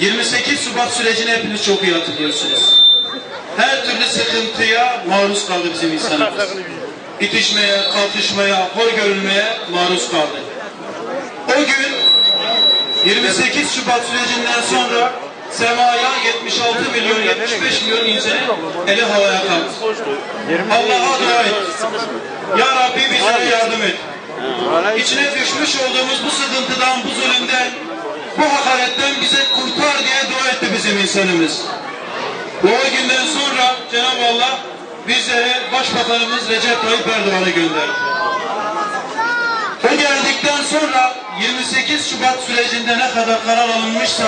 28 Şubat sürecini hepiniz çok iyi hatırlıyorsunuz. Her türlü sıkıntıya maruz kaldı bizim insanımız. İtişmeye, kalkışmaya, hor görülmeye maruz kaldı. O gün 28 Şubat sürecinden sonra semaya 76 milyon 75 milyon insanın eli havaya kalktı. Allah'a dua et. Ya Rabbi bize yardım et. İçine düşmüş olduğumuz bu sıkıntıdan, bu zulümden, bu hakaretten bize kurtar diye dua etti bizim insanımız. O günden sonra Cenab-ı Allah bizlere Başbakanımız Recep Tayyip Erdoğan'ı gönderdi. O geldikten sonra 28 Şubat sürecinde ne kadar karar alınmışsa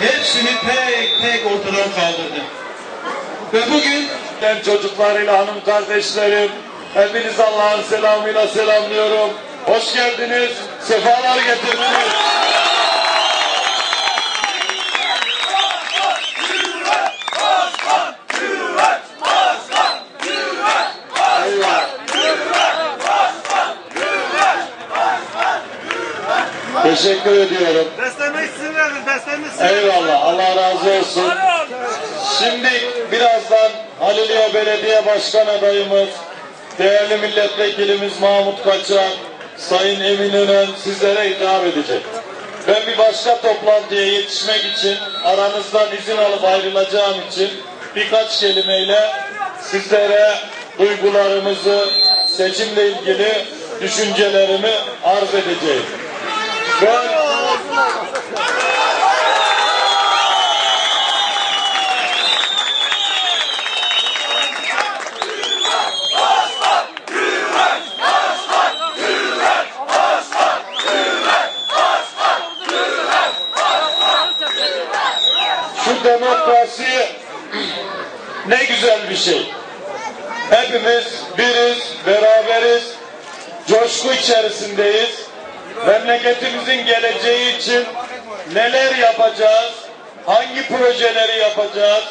hepsini tek tek ortadan kaldırdı. Ve bugün Ben çocuklarıyla hanım kardeşlerim, hepiniz Allah'ın selamıyla selamlıyorum. Hoş geldiniz, sefalar getirdiniz. Teşekkür ediyorum. Beslenmek sizin verin, beslenmek sizin. Eyvallah. Allah razı olsun. Şimdi birazdan Haliliye Belediye Başkan adayımız, değerli milletvekilimiz Mahmut Kaçan, Sayın Emin Önen sizlere hitap edecek. Ben bir başka toplantıya yetişmek için aranızdan izin alıp ayrılacağım için birkaç kelimeyle sizlere duygularımızı, seçimle ilgili düşüncelerimi arz edeceğim. Şu demokrasi ne güzel bir şey. Hepimiz biriz, beraberiz, coşku içerisindeyiz. Memleketimizin geleceği için neler yapacağız, hangi projeleri yapacağız,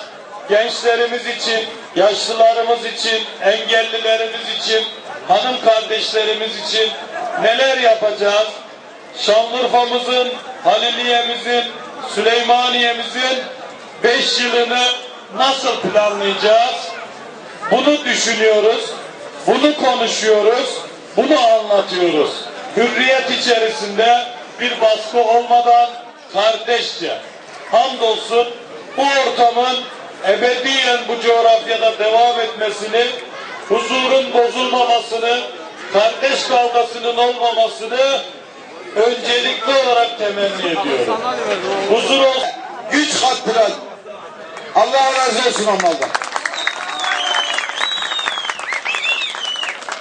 gençlerimiz için, yaşlılarımız için, engellilerimiz için, hanım kardeşlerimiz için neler yapacağız? Şanlıurfa'mızın, Haliliye'mizin, Süleymaniye'mizin beş yılını nasıl planlayacağız? Bunu düşünüyoruz, bunu konuşuyoruz, bunu anlatıyoruz. Hürriyet içerisinde bir baskı olmadan kardeşçe. Hamdolsun bu ortamın ebediyen bu coğrafyada devam etmesini, huzurun bozulmamasını, kardeş kavgasının olmamasını öncelikli olarak temenni ediyorum. Huzur olsun. güç kattıran Allah razı olsun onlardan.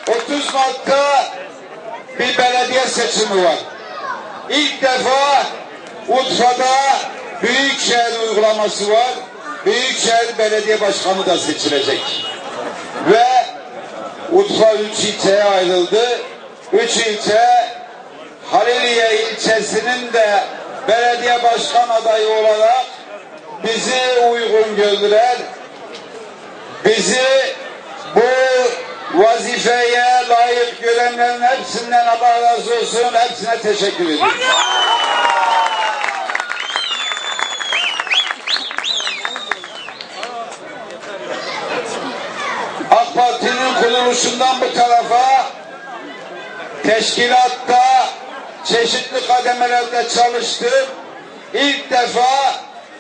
30 Mart'ta bir belediye seçimi var. İlk defa Urfa'da Büyükşehir uygulaması var. Büyükşehir Belediye Başkanı da seçilecek. Ve Urfa 3 ilçeye ayrıldı. 3 ilçe Haliliye ilçesinin de belediye başkan adayı olarak bizi uygun gördüler. Bizi bu vazifeye layık görenlerin hepsinden Allah razı olsun. Hepsine teşekkür ediyorum. AK Parti'nin kuruluşundan bu tarafa teşkilatta çeşitli kademelerde çalıştım. İlk defa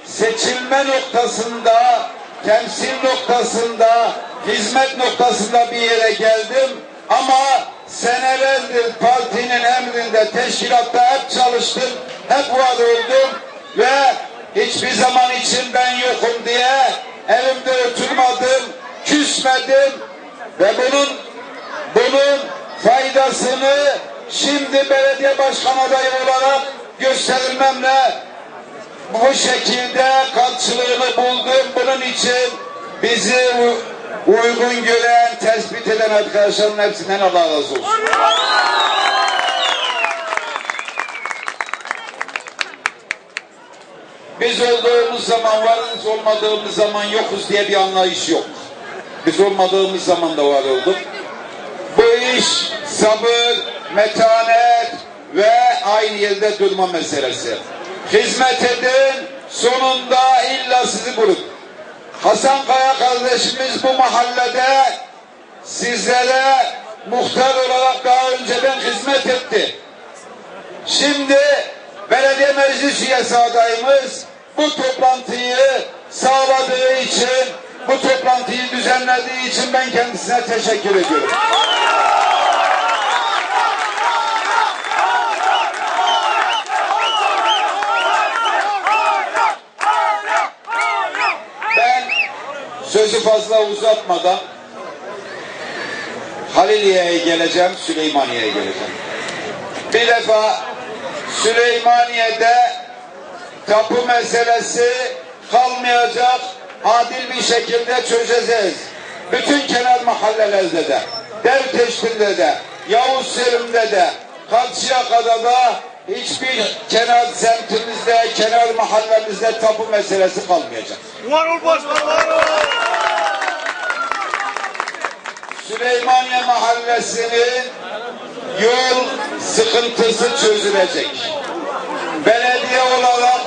seçilme noktasında, temsil noktasında, hizmet noktasında bir yere geldim. Ama senelerdir partinin emrinde, teşkilatta hep çalıştım, hep var oldum ve hiçbir zaman için ben yokum diye elimde oturmadım, küsmedim ve bunun bunun faydasını şimdi belediye başkan adayı olarak gösterilmemle bu şekilde karşılığını buldum. Bunun için bizi uygun gören, tespit eden arkadaşların hepsinden Allah razı olsun. Biz olduğumuz zaman varız, olmadığımız zaman yokuz diye bir anlayış yok. Biz olmadığımız zaman da var olduk. Bu iş sabır, metanet, ve aynı yerde durma meselesi. Hizmet edin, sonunda illa sizi bulur. Hasan Kaya kardeşimiz bu mahallede sizlere muhtar olarak daha önceden hizmet etti. Şimdi belediye meclis üyesi adayımız bu toplantıyı sağladığı için, bu toplantıyı düzenlediği için ben kendisine teşekkür ediyorum. Sözü fazla uzatmadan Haliliye'ye geleceğim, Süleymaniye'ye geleceğim. Bir defa Süleymaniye'de tapu meselesi kalmayacak, adil bir şekilde çözeceğiz. Bütün kenar mahallelerde de, Devteştir'de de, Yavuz Selim'de de, Karşıyaka'da da hiçbir kenar semtimizde, kenar mahallemizde tapu meselesi kalmayacak. Var ol başkan var ol. Süleymaniye Mahallesi'nin yol sıkıntısı çözülecek. Belediye olarak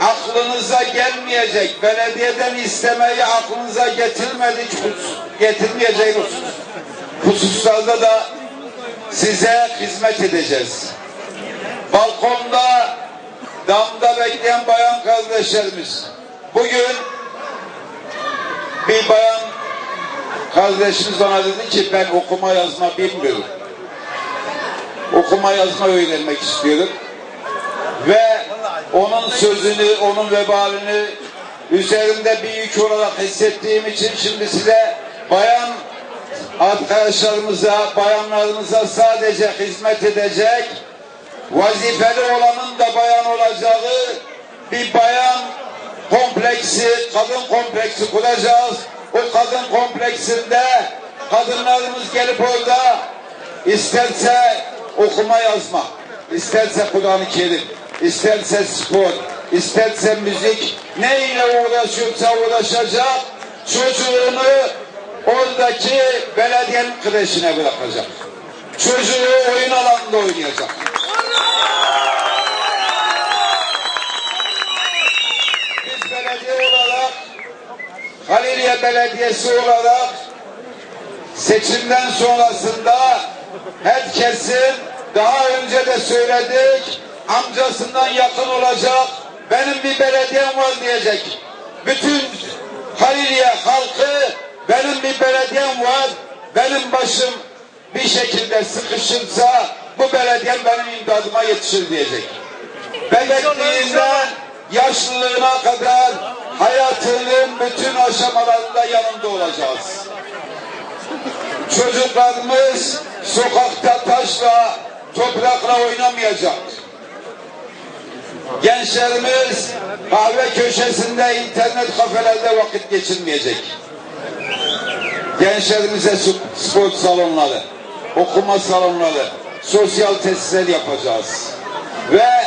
aklınıza gelmeyecek, belediyeden istemeyi aklınıza getirmedik, getirmeyecek hususlarda da size hizmet edeceğiz. Balkonda, damda bekleyen bayan kardeşlerimiz, bugün bir bayan Kardeşimiz bana dedi ki ben okuma yazma bilmiyorum. Okuma yazma öğrenmek istiyorum. Ve onun sözünü, onun vebalini üzerimde bir yük olarak hissettiğim için şimdi size bayan arkadaşlarımıza, bayanlarımıza sadece hizmet edecek, vazifeli olanın da bayan olacağı bir bayan kompleksi, kadın kompleksi kuracağız. O kadın kompleksinde kadınlarımız gelip orada isterse okuma yazma, isterse Kur'an-ı Kerim, isterse spor, isterse müzik, ne ile uğraşıyorsa uğraşacak, çocuğunu oradaki belediyenin kreşine bırakacak. Çocuğu oyun alanında oynayacak. Biz belediye olarak Haliliye Belediyesi olarak seçimden sonrasında herkesin daha önce de söyledik amcasından yakın olacak benim bir belediyem var diyecek. Bütün Haliliye halkı benim bir belediyem var benim başım bir şekilde sıkışırsa bu belediyem benim imdadıma yetişir diyecek. Bebekliğinden yaşlılığına kadar hayatının bütün aşamalarında yanında olacağız. Çocuklarımız sokakta taşla, toprakla oynamayacak. Gençlerimiz kahve köşesinde, internet kafelerde vakit geçirmeyecek. Gençlerimize spor salonları, okuma salonları, sosyal tesisler yapacağız. Ve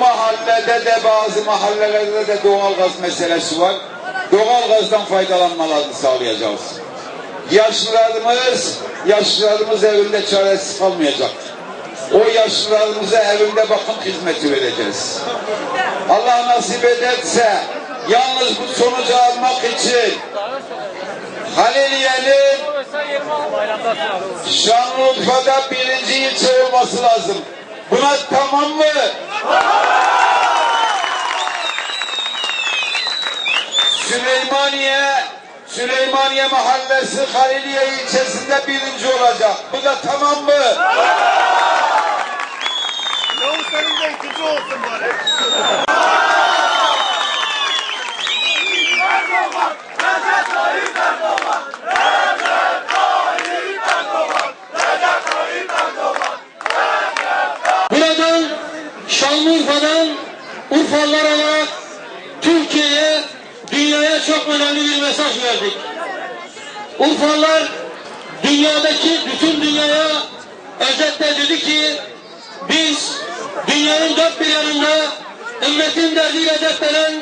mahallede de bazı mahallelerde de doğalgaz meselesi var. Doğalgazdan faydalanmalarını sağlayacağız. Yaşlılarımız, yaşlılarımız evinde çaresiz kalmayacak. O yaşlılarımıza evinde bakım hizmeti vereceğiz. Allah nasip ederse yalnız bu sonucu almak için Haliliye'nin Şanlıurfa'da birinci ilçe olması lazım. Buna tamam mı? Süleymaniye Süleymaniye Mahallesi Haliliye ilçesinde birinci olacak. Bu da tamam mı? Yavuz senin de ikinci olsun bari. Urfalılar olarak Türkiye'ye, dünyaya çok önemli bir mesaj verdik. Urfalılar dünyadaki bütün dünyaya özetle dedi ki biz dünyanın dört bir yanında ümmetin derdiyle dertlenen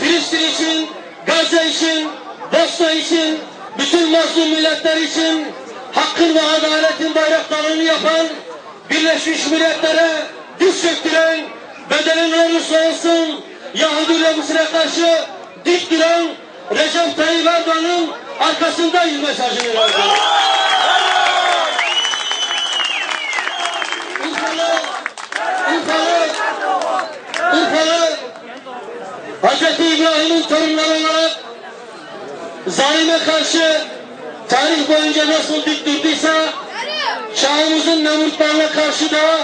Filistin için, Gazze için, Bosna için, bütün mazlum milletler için hakkın ve adaletin bayraklarını yapan Birleşmiş Milletler'e diz çöktüren, bedeli ne olursa olsun Yahudi lobisine karşı dik duran Recep Tayyip Erdoğan'ın arkasındayız mesajını verdi. Urfalı, Urfalı, Urfalı, Hazreti İbrahim'in torunları olarak zalime karşı tarih boyunca nasıl dik durduysa çağımızın nemrutlarına karşı da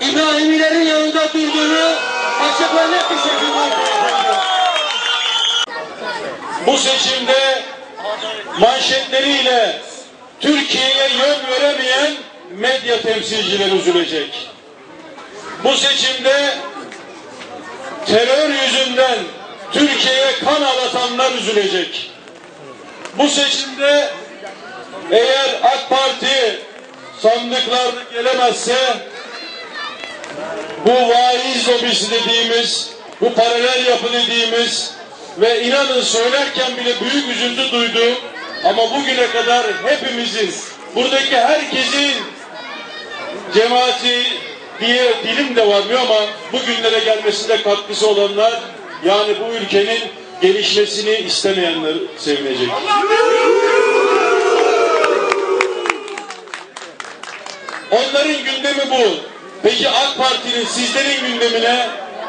İbrahimilerin yanında durduğunu açık ve net bir şekilde. Bu seçimde manşetleriyle Türkiye'ye yön veremeyen medya temsilcileri üzülecek. Bu seçimde terör yüzünden Türkiye'ye kan ağlatanlar üzülecek. Bu seçimde eğer AK Parti sandıklarda gelemezse bu vaiz lobisi dediğimiz, bu paralel yapı dediğimiz ve inanın söylerken bile büyük üzüntü duydum ama bugüne kadar hepimizin, buradaki herkesin cemaati diye dilim de varmıyor ama bugünlere gelmesinde katkısı olanlar yani bu ülkenin gelişmesini istemeyenler sevinecek. Onların gündemi bu. Peki AK Parti'nin sizlerin gündemine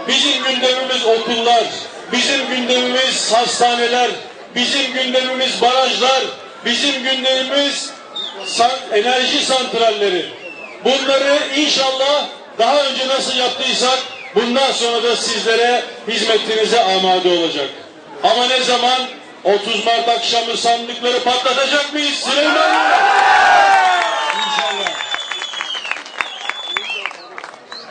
bizim gündemimiz okullar, bizim gündemimiz hastaneler, bizim gündemimiz barajlar, bizim gündemimiz enerji santralleri. Bunları inşallah daha önce nasıl yaptıysak bundan sonra da sizlere hizmetinize amade olacak. Ama ne zaman 30 Mart akşamı sandıkları patlatacak mıyız Süleyman?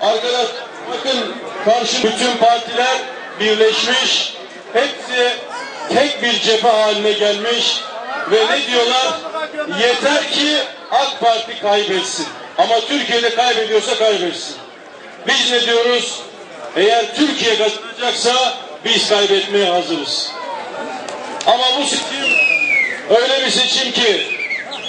Arkadaş bakın karşı bütün partiler birleşmiş. Hepsi tek bir cephe haline gelmiş. Ve ne diyorlar? Yeter ki AK Parti kaybetsin. Ama Türkiye'de kaybediyorsa kaybetsin. Biz ne diyoruz? Eğer Türkiye kazanacaksa biz kaybetmeye hazırız. Ama bu seçim öyle bir seçim ki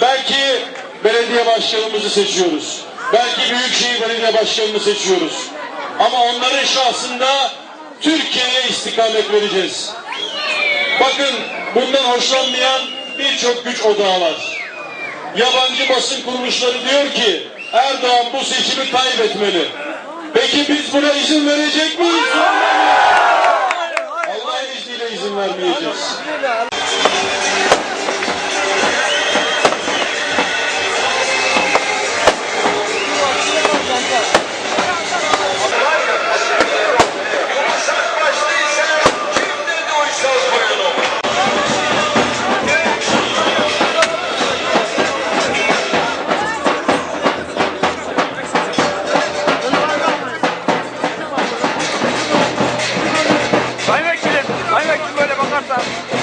belki belediye başkanımızı seçiyoruz. Belki Büyükşehir Belediye Başkanı'nı seçiyoruz. Ama onların şahsında Türkiye'ye istikamet vereceğiz. Bakın bundan hoşlanmayan birçok güç odağı var. Yabancı basın kuruluşları diyor ki Erdoğan bu seçimi kaybetmeli. Peki biz buna izin verecek miyiz? Allah'ın izniyle izin vermeyeceğiz.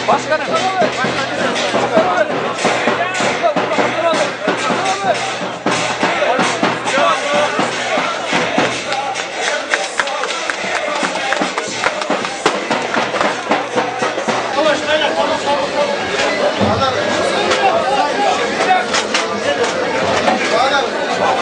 わしがね